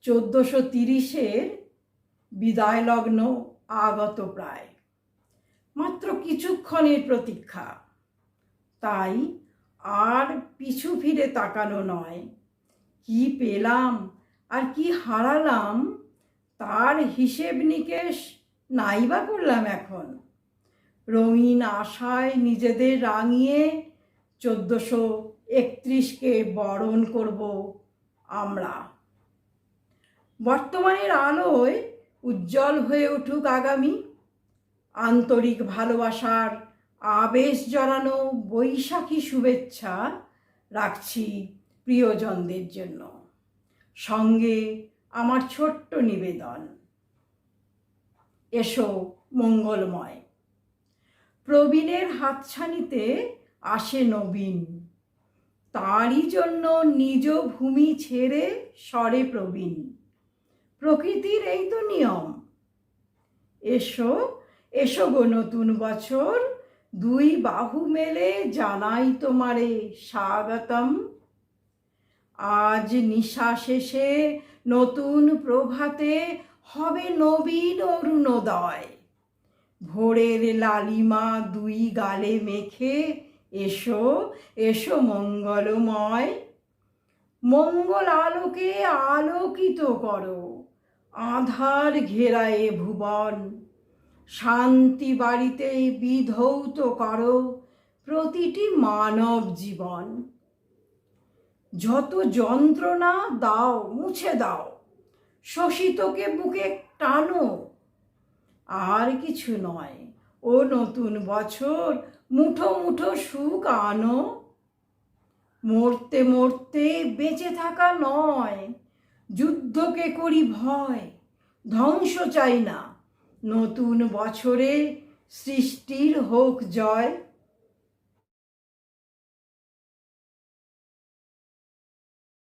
চোদ্দোশো তিরিশের বিদায় লগ্ন আগত প্রায়। মাত্র কিছুক্ষণের প্রতীক্ষা। তাই আর পিছু ফিরে তাকানো নয়। কি পেলাম আর কি হারালাম তার হিসেব নিকেশ নাইবা করলাম এখন। রঙিন আশায় নিজেদের রাঙিয়ে চোদ্দোশো একত্রিশকে বরণ করব আমরা। বর্তমানের আলোয় উজ্জ্বল হয়ে উঠুক আগামী। আন্তরিক ভালোবাসার আবেশ জড়ানো বৈশাখী শুভেচ্ছা রাখছি প্রিয়জনদের জন্য। সঙ্গে আমার ছোট্ট নিবেদন। এসো মঙ্গলময়। প্রবীণের হাতছানিতে আসে নবীন। তারই জন্য নিজ ভূমি ছেড়ে সরে প্রবীণ। প্রকৃতির এই তো নিয়ম। এসো এসো গো নতুন বছর, দুই বাহু মেলে জানাই তোমারে স্বাগতম। আজ নিশা শেষে নতুন প্রভাতে হবে নবীন অরুণোদয়। ভোরের লালিমা দুই গালে মেখে, এসো এসো মঙ্গলময়। মঙ্গল আলোকে আলোকিত করো। আধার ঘেরায়ে ভুবন। শান্তি বাড়িতে বিধৌত করো প্রতিটি মানব জীবন। যত যন্ত্রণা দাও, মুছে দাও, শোষিতকে বুকে টানো। আর কিছু নয়, ও নতুন বছর মুঠো মুঠো সুখ আনো। মরতে মরতে বেঁচে থাকা নয় যুদ্ধকে করি ভয় ধ্বংস চাই না। নতুন বছরে সৃষ্টির হোক জয়